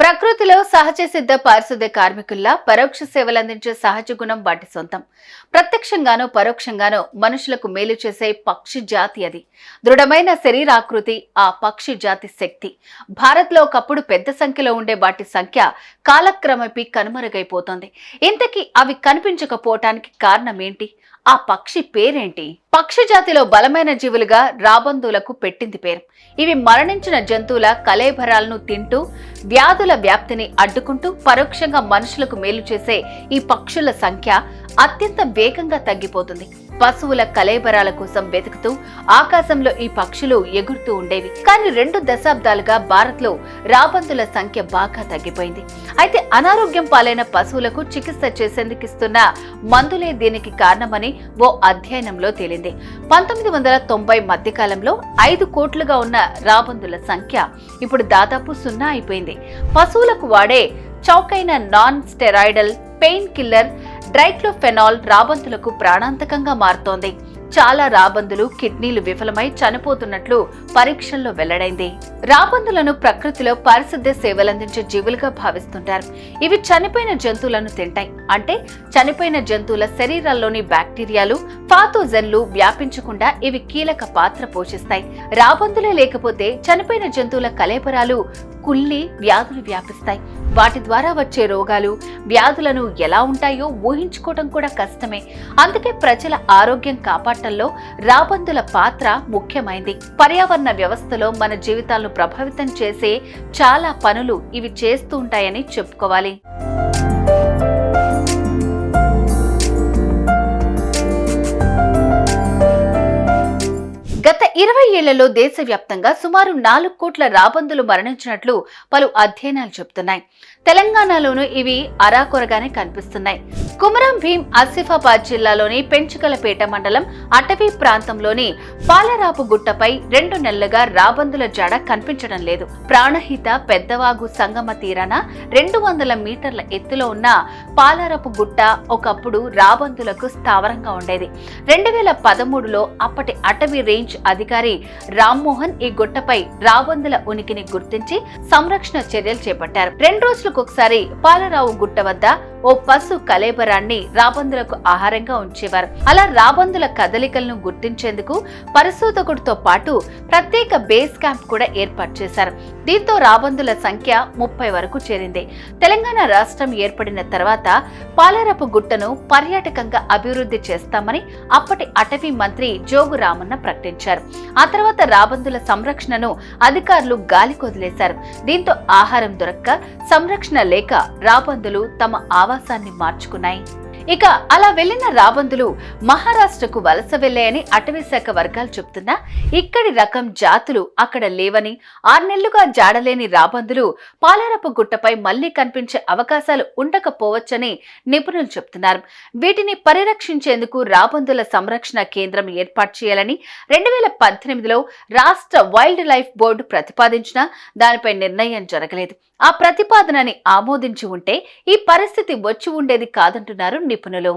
ప్రకృతిలో సహజ సిద్ధ పారిశుద్ధ్య కార్మికుల్లా పరోక్ష సేవలు అందించే సహజ గుణం వాటి సొంతం. ప్రత్యక్షంగానో పరోక్షంగానో మనుషులకు మేలు చేసే పక్షి జాతి అది. దృఢమైన శరీరాకృతి ఆ పక్షి జాతి శక్తి. భారత్లో ఒకప్పుడు పెద్ద సంఖ్యలో ఉండే వాటి సంఖ్య కాలక్రమేపీ కనుమరుగైపోతోంది. ఇంతకీ అవి కనిపించకపోవటానికి కారణం ఏంటి ఆ పక్షి పేరేంటి? పక్షి జాతిలో బలమైన జీవులుగా రాబందులకు పెట్టింది పేరు. ఇవి మరణించిన జంతువుల కలేభరాలను తింటూ వ్యాధుల వ్యాప్తిని అడ్డుకుంటూ పరోక్షంగా మనుషులకు మేలు చేసే ఈ పక్షుల సంఖ్య అత్యంత వేగంగా తగ్గిపోతుంది. పశువుల కలేబరాల కోసం వెతుకుతూ ఆకాశంలో ఈ పక్షులు ఎగురుతూ ఉండేవి. కానీ రెండు దశాబ్దాలుగా భారత్లో రాబందుల సంఖ్య బాగా తగ్గిపోయింది. అయితే అనారోగ్యం పాలైన పశువులకు చికిత్స చేసేందుకు ఇస్తున్న మందులే దీనికి కారణమని ఓ అధ్యయనంలో తేలింది. పంతొమ్మిది వందల తొంభై మధ్యకాలంలో ఐదు కోట్లుగా ఉన్న రాబందుల సంఖ్య ఇప్పుడు దాదాపు సున్నా అయిపోయింది. పశువులకు వాడే చౌకైన నాన్ స్టెరాయిడల్ పెయిన్ కిల్లర్ డ్రైక్లోఫెనాల్ రాబందులకు ప్రాణాంతకంగా మారుతోంది. చాలా రాబందులు కిడ్నీలు విఫలమై చనిపోతున్నట్లు పరీక్షల్లో వెల్లడైంది. రాబందులను ప్రకృతిలో పారిశుద్ధ్య సేవలందించే జీవులుగా భావిస్తుంటారు. ఇవి చనిపోయిన జంతువులను తింటాయి. అంటే చనిపోయిన జంతువుల శరీరాల్లోని బ్యాక్టీరియాలు పాతోజన్లు వ్యాపించకుండా ఇవి కీలక పాత్ర పోషిస్తాయి. రాబందులే లేకపోతే చనిపోయిన జంతువుల కలేపరాలు కుళ్ళి వ్యాధులు వ్యాపిస్తాయి. వాటి ద్వారా వచ్చే రోగాలు వ్యాధులను ఎలా ఉంటాయో ఊహించుకోవడం కూడా కష్టమే. అందుకే ప్రజల ఆరోగ్యం కాపాడటంలో రాబందుల పాత్ర ముఖ్యమైంది. పర్యావరణ వ్యవస్థలో మన జీవితాలను ప్రభావితం చేసే చాలా పనులు ఇవి చేస్తూ ఉంటాయని చెప్పుకోవాలి. ఏళ్ళలో దేశవ్యాప్తంగా సుమారు నాలుగు కోట్ల రాబందులు మరణించినట్లు పలు అధ్యయనాలు చెబుతున్నాయి. తెలంగాణలోనూ ఇవి అరాకొరగానే కనిపిస్తున్నాయి. కుమరం భీం ఆసిఫాబాద్ జిల్లాలోని పెంచుకలపేట మండలం అటవీ ప్రాంతంలోని పాలరాపు గుట్టపై రెండు నెలలుగా రాబందుల జాడ కనిపించడం లేదు. ప్రాణహిత పెద్దవాగు సంగమ తీరాన రెండు వందల మీటర్ల ఎత్తులో ఉన్న పాలరాపు గుట్ట ఒకప్పుడు రాబందులకు స్థావరంగా ఉండేది. రెండు వేల పదమూడులో అప్పటి అటవీ రేంజ్ అధికారి రామ్మోహన్ ఈ గుట్టపై రాబందుల ఉనికిని గుర్తించి సంరక్షణ చర్యలు చేపట్టారు. రెండు రోజులకు ఒకసారి పాలరావు గుట్ట వద్ద ఓ పశు కలేబరాన్ని రాబందులకు ఆహారంగా ఉంచేవారు. అలా రాబందుల కదలికలను గుర్తించేందుకు పరిశోధకుడితో పాటు ప్రత్యేక బేస్ క్యాంప్ కూడా ఏర్పాటు చేశారు. దీంతో రాబందుల సంఖ్య ముప్పై వరకు చేరింది. తెలంగాణ రాష్ట్రం ఏర్పడిన తర్వాత పాలరపు గుట్టను పర్యాటకంగా అభివృద్ధి చేస్తామని అప్పటి అటవీ మంత్రి జోగు రామన్న ప్రకటించారు. ఆ తర్వాత రాబందుల సంరక్షణను అధికారులు గాలి కొదిలేశారు దీంతో ఆహారం దొరక్క సంరక్షణ లేక రాబందులు తమ ఆవాసాన్ని మార్చుకున్నాయి. ఇక అలా వెళ్ళిన రాబందులు మహారాష్ట్రకు వలస వెళ్ళాయని అటవీశాఖ వర్గాలు చెప్తున్నా ఇక్కడి రకం జాతులు అక్కడ లేవని ఆర్నెల్లుగా జాడలేని రాబందులు పాలారపు గుట్టపై మళ్ళీ కనిపించే అవకాశాలు ఉండకపోవచ్చని నిపుణులు చెబుతున్నారు వీటిని పరిరక్షించేందుకు రాబందుల సంరక్షణ కేంద్రం ఏర్పాటు చేయాలని రెండు వేల పద్దెనిమిదిలో రాష్ట్ర వైల్డ్ లైఫ్ బోర్డు ప్రతిపాదించినా దానిపై నిర్ణయం జరగలేదు. ఆ ప్రతిపాదనని ఆమోదించి ఉంటే ఈ పరిస్థితి వచ్చి ఉండేది కాదంటున్నారు నిపుణులు.